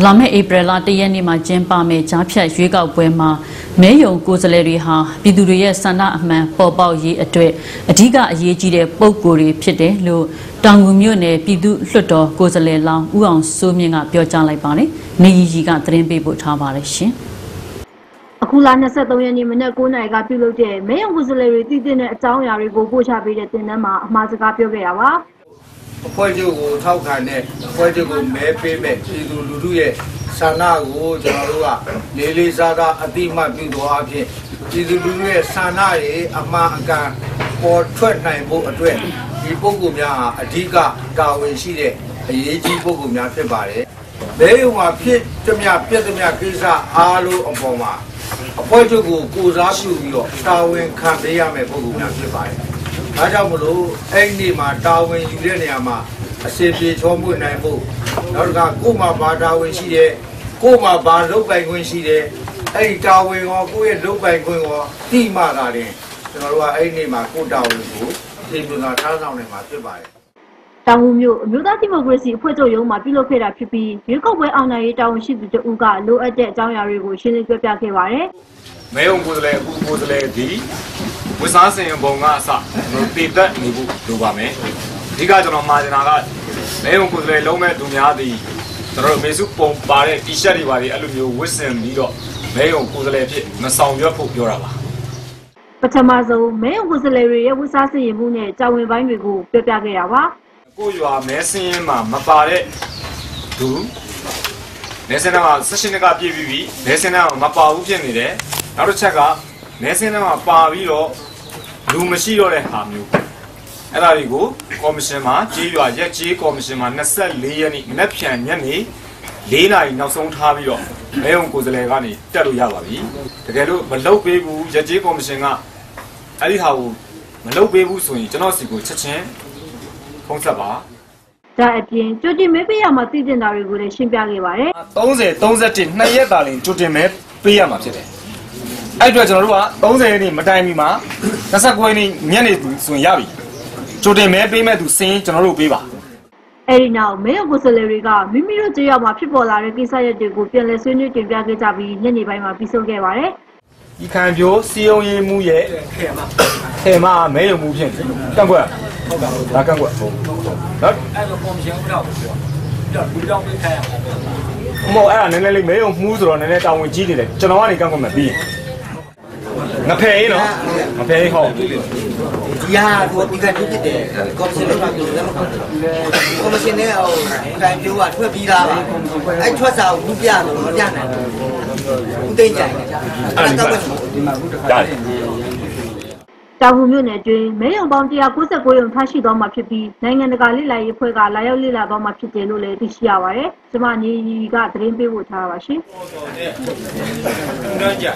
လာမယ့်ဧပြီလ၁ရက်နေ့မှာကျင်းပမယ့်ကြားဖြတ်ရွေးကောက်ပွဲမှာမဲယုံကိုယ်စားလှယ်တွေဟာပြည်သူတွေရဲ့ဆန္ဒအမှန်ပေါ်ပေါက်ရေးအတွက်အ धिक အရေးကြီးတဲ့ပုံကိုယ်တွေဖြစ်တယ်လို့တောင်ငူမြို့နယ်ပြည်သူ့လွှတ်တော်ကိုယ်စားလှယ်လောင်းဦးအောင်စိုးမြင့်ကပြောကြားလိုက်ပါတယ်။နေရီကြီးကသတင်းပေးပို့ထားပါတယ်ရှင်။အခုလာ23ရက်နေ့မနက်9:00နာရီကပြုလုပ်တဲ့မဲရုံကိုယ်စားလှယ်တွေတည်တဲ့အကြောင်းအရာတွေကိုပို့ချပေးတဲ့တင်နန်းမှာအမှားစကားပြောခဲ့တာပါ အဖွဲ့ချုပ်ကိုထောက်ခံတဲ့အဖွဲ့ချုပ်ကိုမဲပေးမဲ့ပြည်သူလူထုရဲ့ဆန္ဒကိုကျွန်တော်တို့ကလေးလေးစားစားအတိအမှတ်ပြုသွားအဖြစ်ပြည်သူလူထုရဲ့ဆန္ဒတွေအမှန်အကန်ပေါ်ထွက်နိုင်ဖို့အတွက်ဒီပုဂ္ဂိုလ်များဟာအဓိကတာဝန်ရှိတဲ့အရေးကြီးပုဂ္ဂိုလ်များဖြစ်ပါတယ်။ဘဲယုံမှာဖြစ်သမျှပြက်သမျှကိစ္စအားလုံးအပေါ်မှာအဖွဲ့ချုပ်ကိုကိုစားပြုပြီးတော့တာဝန်ခံပေးရမယ့်ပုဂ္ဂိုလ်များဖြစ်ပါတယ်။ ဒါကြောင့်မလို့အဲ့ဒီနေ့မှာတာဝန်ယူတဲ့နေရာမှာအစီပြေချောမွေ့နိုင်ဖို့နောက်တစ်ခါကို့မှာဘာတာဝန်ရှိတယ်ကို့မှာဘာလုပ်ပိုင်ခွင့်ရှိတယ်အဲ့ဒီတာဝန်ရောကိုယ့်ရဲ့လုပ်ပိုင်ခွင့်ရောတိမှသာတယ်ကျွန်တော်တို့ကအဲ့ဒီနေ့မှာကို့တာဝန်ကိုသိပ္ပံထားဆောင်နေမှာဖြစ်ပါတယ်။တောင်ဦးမြို့အမျိုးသားဒီမိုကရေစီအဖွဲ့ချုပ်ရုံးမှာပြုလုပ်ခဲ့တာဖြစ်ပြီးရွေးကောက်ပွဲအောင်နိုင်ရေးတာဝန်ရှိသူတဦးကလိုအပ်တဲ့အကြောင်းအရာတွေကိုရှင်းလင်းပြပြခဲ့ပါတယ်မဲုံကိုယ်စားလှယ်အခုကိုယ်စားလှယ်ဒီ ဝစားစင်ပုံကအစကျွန်တော်တည်သက်နေဖို့လိုပါမယ်အဓိကကျွန်တော်မှာချင်တာကမဲုံကိုယ်စားလှယ်လုံးမဲ့သူများသည်ကျွန်တော်တို့မေစုပုံပါတဲ့ T-shirt တွေပါလေအဲ့လိုမျိုးဝတ်ဆင်ပြီးတော့မဲုံကိုယ်စားလှယ်ဖြစ်မဆောင်ရွက်ဖို့ပြောတာပါ။ပထမဆုံးမဲရုံကိုယ်စားလှယ်တွေရဲ့ဝတ်စားစင်ရင်မှုနဲ့တာဝန်ပိုင်းတွေကိုပြပြခဲ့တာပါ။ကိုရွာမဲစင်းရင်မှာမပါတဲ့သူမဲစင်းထဲမှာ16နှစ်ကပြည့်ပြီးပြီမဲစင်းထဲမှာမပါဘူးဖြစ်နေတယ်နောက်တစ်ချက်က မဲစင်းထဲမှာပါပြီးတော့လူမရှိတော့တဲ့ဟာမျိုးအဲ့ဒါတွေကိုကော်မရှင်မှာကြေးရွာရက်ကြေးကော်မရှင်မှာ24ရက်နေ့မနေ့ဖြန်ညနေ4နာရီနောက်ဆုံးထားပြီးတော့မဲုံကိုယ်စားလှယ်ကနေတက်လို့ရပါပြီတကယ်လို့မလုပ်ပေးဘူးရက်ကြေးကော်မရှင်ကအဲ့ဒီဟာကိုမလုပ်ပေးဘူးဆိုရင်ကျွန်တော်စီကိုချက်ချင်းဖုန်းဆက်ပါဒါအပြင်ကြိုတင်မဲပေးရမှာတည်တင်တာတွေကိုလည်းရှင်းပြခဲ့ပါတယ်30 31နှစ်ရက်တာလင်ကြိုတင်မဲပေးရမှာဖြစ်တယ်။ အဲ့အတွက်ကျွန်တော်တို့က30ရက်နေ့မတိုင်မီမှာ29ရက်နေ့ညနေဆိုရင်ရပြီ။ကြိုတင်မဲပေးမဲ့သူစင်းကျွန်တော်တို့ပေးပါ။အဲဒီနောက်မဲရုံကိုယ်စားလှယ်တွေကမိမိတို့ကြေးရောက်မှာဖြစ်ပေါ်လာတဲ့ကိစ္စရပ်တွေကိုပြန်လည်ဆွေးနွေးတင်ပြခဲ့ကြပြီးညနေပိုင်းမှာပြီးဆုံးခဲ့ပါတယ်။။ဒီခံပြိုးစီယုံရေးမှုရဲ့ထဲမှာထဲမှာမဲရုံမှုဖြစ်တယ်။ကန့်ကွက်ဟုတ်ကဲ့ဒါကန့်ကွက်ဟုတ်နော်အဲ့လိုကော်မရှင်ဥက္ကဋ္ဌကိုပြောပြီးတော့လူတောင်းပေးခိုင်းရမှာပေါ့မဟုတ်အဲ့ဒါနည်းနည်းလေးမဲရုံမှုဆိုတော့နည်းနည်းတာဝန်ကြီးနေတယ်ကျွန်တော်ကနေကန့်ကွက်မယ်ပြီးငါ ဖယ်ရေးနော်ငါဖယ်ရေးဟုတ်ဒီဟာဟိုဒီကထုတ်ဖြစ်တယ်ကော်မရှင်ကပြောတယ်မဟုတ်ဘူးကော်မရှင်နဲ့ဟိုတိုင်ပြိုးကထွက်ပြီးသားပါအဲ့ထွက်စာကိုဘူးပြတော့မပြနိုင်ဘူးဦးသိမ့်ကြိုင်အဲ့ဒါတော့ဒါလေတာဝူမြို့နယ်တွင်မဲရုံပေါင်း196ရုံထားရှိသွားမှာဖြစ်ပြီးနိုင်ငံတကာလိလာရေးအဖွဲ့ကလာရောက်လိလာသွားမှာဖြစ်တယ်လို့လည်းသိရှိရပါတယ်။ကျမညီညီကသတင်းပေးပို့ထားပါရှင်။ဦးနှမ်းကြ